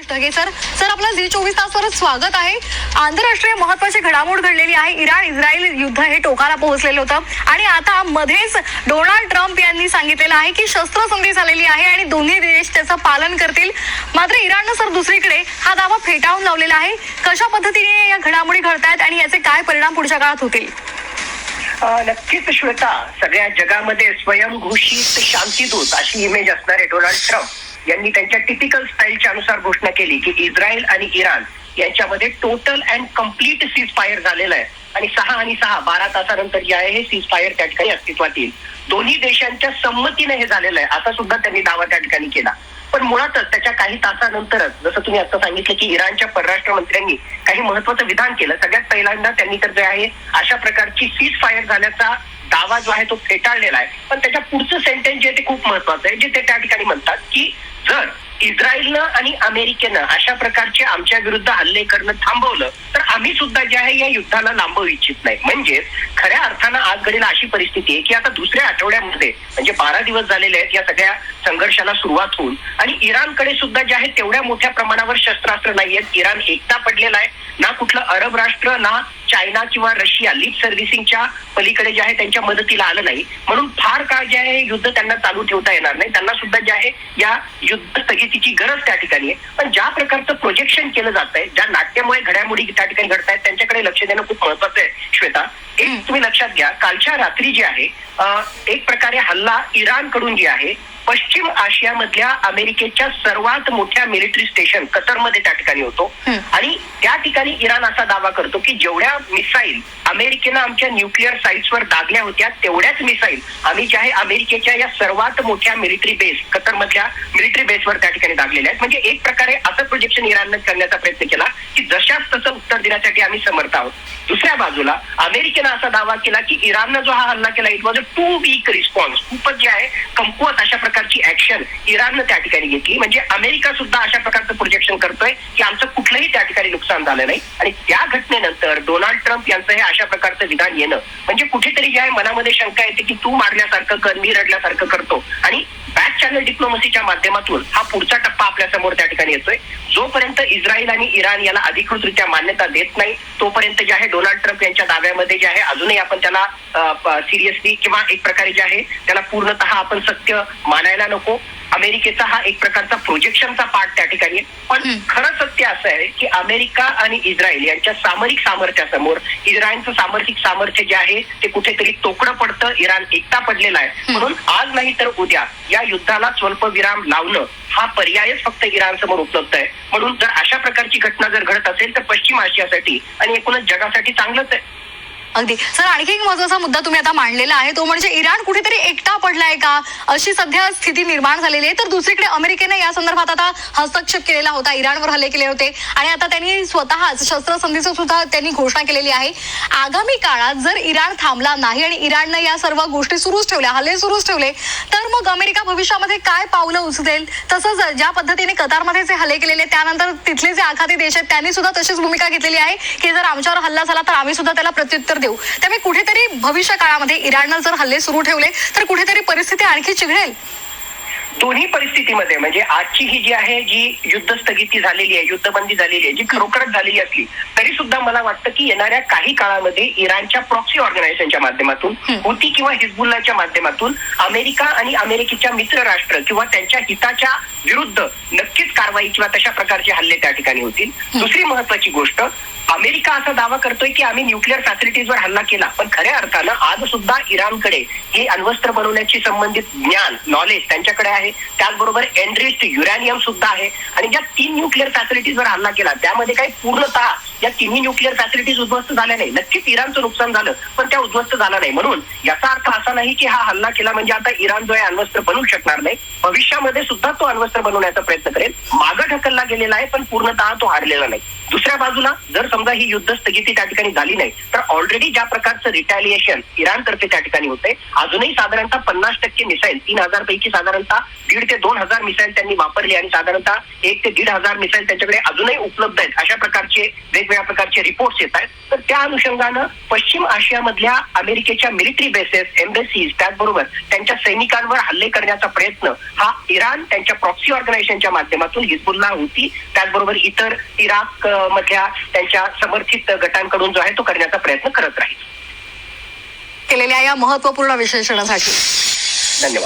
Dhage sir. Sir आपलं Zee चोवीस तासवर स्वागत आहे. आंतरराष्ट्रीय महत्वाची घडामोड घडलेली आहे. इराण इस्रायल युद्ध हे टोकाला पोहोचलेलं होतं. आणि आता मध्येच डोनाल्ड ट्रम्प यांनी सांगितलेलं आहे की शस्त्रसंधी झालेली आहे आणि दोन्ही देश त्याचं पालन करतील. मात्र इराणनं सर दुसरीकडे हा दावा फेटाळून लावलेला आहे. कशा पद्धतीने या घडामोडी घडतायत आणि याचे काय परिणाम पुढच्या काळात होतील? नक्कीच श्वेता. सगळ्या जगामध्ये स्वयंघोषित शांतीदूत अशी इमेज असणारे डोनाल्ड ट्रम्प यांनी त्यांच्या टिपिकल स्टाईलच्या घोषणा केली की इस्रायल आणि इराण यांच्यामध्ये total and complete ceasefire झालेलं आहे. आणि सहा आणि सहा बारा तासानंतर जे आहे हे सीज फायर त्या ठिकाणी अस्तित्वात येईल दोन्ही देशांच्या संमतीने हे झालेलं आहे. असा सुद्धा त्यांनी दावा त्या ठिकाणी केला. पण मुळातच त्याच्या काही तासानंतरच जसं तुम्ही आता सांगितलं की इराणच्या परराष्ट्र मंत्र्यांनी काही महत्वाचं विधान केलं. सगळ्यात पहिल्यांदा त्यांनी तर जे आहे अशा प्रकारची सीज फायर झाल्याचा दावा जो आहे तो फेटाळलेला आहे. पण त्याच्या पुढचं सेंटेन्स जे ते खूप महत्वाचं आहे जे ते त्या ठिकाणी म्हणतात की जर इस्रायलनं आणि अमेरिकेनं अशा प्रकारचे आमच्या विरुद्ध हल्ले करणं थांबवलं तर आम्ही सुद्धा जे आहे या युद्धाला लांबवू इच्छित नाही. म्हणजेच खऱ्या अर्थानं आज घडीला अशी परिस्थिती आहे की आता दुसऱ्या आठवड्यामध्ये म्हणजे बारा दिवस झालेले आहेत या सगळ्या संघर्षाला सुरुवात होऊन आणि इराणकडे सुद्धा जे आहे तेवढ्या मोठ्या प्रमाणावर शस्त्रास्त्र नाही आहेत इराण एकटा पडलेला आहे. ना कुठलं अरब राष्ट्र ना चायना किंवा रशिया लीड सर्व्हिसिंगच्या पलीकडे जे आहे त्यांच्या मदतीला आलं नाही. म्हणून फार काळ जे आहे हे युद्ध त्यांना चालू ठेवता येणार नाही. त्यांना सुद्धा जे आहे या युद्ध स्थगितीची गरज त्या ठिकाणी आहे. पण ज्या प्रकारचं प्रोजेक्शन केलं जात आहे ज्या नाट्यमय घडामोडी त्या ठिकाणी घडत आहेत त्यांच्याकडे लक्ष देणं खूप महत्वाचं आहे श्वेता. एक तुम्ही लक्षात घ्या कालच्या रात्री जी आहे एक प्रकारे हल्ला इराणकडून जी आहे पश्चिम आशियामधल्या अमेरिकेच्या सर्वात मोठ्या मिलिटरी स्टेशन कतरमध्ये त्या ठिकाणी होतो. आणि त्या ठिकाणी इराण असा दावा करतो की जेवढ्या मिसाईल अमेरिकेनं आमच्या न्यूक्लिअर साईट्सवर दागल्या होत्या तेवढ्याच मिसाईल आम्ही जे आहे अमेरिकेच्या या सर्वात मोठ्या मिलिटरी बेस कतरमधल्या मिलिटरी बेसवर त्या ठिकाणी दागलेल्या आहेत. म्हणजे एक प्रकारे असं प्रोजेक्शन इराणनं करण्याचा प्रयत्न केला की जशाच तसं उत्तर देण्यासाठी आम्ही समर्थ आहोत. दुसऱ्या बाजूला अमेरिकेनं असा दावा केला की इराणनं जो हा हल्ला केला it was a too weak response खूपच जे आहे कमकुवत अशा प्रकारची ऍक्शन इराणनं त्या ठिकाणी घेतली. म्हणजे अमेरिका सुद्धा अशा प्रकारचं प्रोजेक्शन करतोय की आमचं कुठलंही त्या ठिकाणी नुकसान झालं नाही. आणि त्या घटनेनंतर डोनाल्ड ट्रम्प यांचं हे अशा प्रकारचं विधान येणं म्हणजे कुठेतरी ज्या मनामध्ये शंका येते की तू मारल्यासारखं कर मी रडल्यासारखं करतो. आणि बॅक चॅनल डिप्लोमसीच्या माध्यमातून हा पुढचा टप्पा आपल्यासमोर त्या ठिकाणी येतोय. जोपर्यंत इस्रायल आणि इराण याला अधिकृतरित्या मान्यता देत नाही तोपर्यंत जे आहे डोनाल्ड ट्रम्प यांच्या दाव्यामध्ये जे आहे अजूनही आपण त्याला सिरियसली किंवा एक प्रकारे जे आहे त्याला पूर्णतः आपण सत्य मानायला नको. अमेरिकेचा हा एक प्रकारचा प्रोजेक्शनचा पार्ट त्या ठिकाणी. पण. खरं सत्य असं आहे की अमेरिका आणि इस्रायल यांच्या सामरिक सामर्थ्यासमोर इस्रायलचं सामरिक सामर्थ्य जे आहे ते कुठेतरी तोकडं पडतं इराण एकटा पडलेला आहे म्हणून आज नाही तर उद्या या युद्धाला स्वल्पविराम लावणं हा पर्यायच फक्त इराण समोर उपलब्ध आहे म्हणून जर अशा प्रकारची घटना जर घडत असेल तर पश्चिम आशियासाठी आणि एकूणच जगासाठी चांगलंच आहे अगदी. सर आणखी एक महत्त्वाचा मुद्दा तुम्ही आता मांडलेला आहे. तो म्हणजे इराण कुठेतरी एकटा पडलाय का? अशी सध्या स्थिती निर्माण झालेली आहे. तर दुसरीकडे अमेरिकेने या संदर्भात आता हस्तक्षेप केलेला होता. इराणवर हल्ले केले होते. आणि आता त्यांनी स्वतःच शस्त्रसंधीचं सुद्धा त्यांनी घोषणा केलेली आहे. आगामी काळात जर इराण थांबला नाही आणि इराणनं या सर्व गोष्टी सुरूच ठेवल्या हल्ले सुरूच ठेवले तर मग अमेरिका भविष्यामध्ये काय पावलं उचलेल? तसंच ज्या पद्धतीने कतारमध्ये जे हल्ले केलेले त्यानंतर तिथले जे आखाती देश आहेत त्यांनी सुद्धा तशीच भूमिका घेतलेली आहे. की जर आमच्यावर हल्ला झाला तर आम्ही सुद्धा त्याला प्रत्युत्तर देऊ. त्यामुळे कुठेतरी भविष्य काळामध्ये इराणनं जर हल्ले सुरू ठेवले तर कुठेतरी परिस्थिती आणखी चिघळेल. दोन्ही परिस्थितीमध्ये म्हणजे आजची ही जी आहे जी युद्ध स्थगिती झालेली आहे युद्धबंदी झालेली आहे जी खरोखरच झालेली असली तरी सुद्धा मला वाटतं की येणाऱ्या काही काळामध्ये इराणच्या प्रॉक्सी ऑर्गनायझेशनच्या माध्यमातून हुती किंवा हिजबुल्लाच्या माध्यमातून अमेरिका आणि अमेरिकेच्या मित्र राष्ट्र किंवा त्यांच्या हिताच्या विरुद्ध नक्कीच कारवाई किंवा तशा प्रकारचे हल्ले त्या ठिकाणी होतील. दुसरी महत्वाची गोष्ट अमेरिका असा दावा करतोय की आम्ही न्यूक्लिअर फॅसिलिटीजवर हल्ला केला. पण खऱ्या अर्थानं आज सुद्धा इराणकडे हे अण्वस्त्र बनवण्याची संबंधित ज्ञान नॉलेज त्यांच्याकडे आहे. त्याचबरोबर एनरिस्ट युरॅनियम सुद्धा आहे. आणि ज्या तीन न्यूक्लिअर फॅसिलिटीजवर हल्ला केला त्यामध्ये काही पूर्णतः या तिन्ही न्यूक्लिअर फॅसिलिटीज उद्ध्वस्त झाल्या नाही. नक्कीच इराणचं नुकसान झालं पण त्या उद्ध्वस्त झाला नाही. म्हणून याचा अर्थ असा नाही की हा हल्ला केला म्हणजे आता इराण जो आहे अण्वस्त्र बनू शकणार नाही. भविष्यामध्ये सुद्धा तो अण्वस्त्र बनवण्याचा प्रयत्न करेल. मागं ढकलला गेलेला आहे पण पूर्णतः तो हारलेला नाही. दुसऱ्या बाजूला जर समजा ही युद्ध स्थगिती त्या ठिकाणी झाली नाही तर ऑलरेडी ज्या प्रकारचं रिटॅलिएशन इराणतर्फे त्या ठिकाणी होते अजूनही साधारणतः पन्नास टक्के मिसाईल तीन हजार पैकी साधारणतः दीड ते दोन हजार मिसाईल त्यांनी वापरली आणि साधारणतः एक ते दीड हजार मिसाईल त्यांच्याकडे अजूनही उपलब्ध आहेत. अशा प्रकारचे वेगवेगळ्या प्रकारचे रिपोर्ट्स येत आहेत. तर त्या अनुषंगानं पश्चिम आशियामधल्या अमेरिकेच्या मिलिटरी बेसेस एम्बेसीज त्याचबरोबर त्यांच्या सैनिकांवर हल्ले करण्याचा प्रयत्न हा इराण त्यांच्या प्रॉक्सी ऑर्गनायझेशनच्या माध्यमातून हिजबुल्ला होती त्याचबरोबर इतर इराक मधल्या त्यांच्या समर्थित गटांकडून जो आहे तो करण्याचा प्रयत्न करत राहील. केलेल्या या महत्त्वपूर्ण विश्लेषणासाठी. धन्यवाद.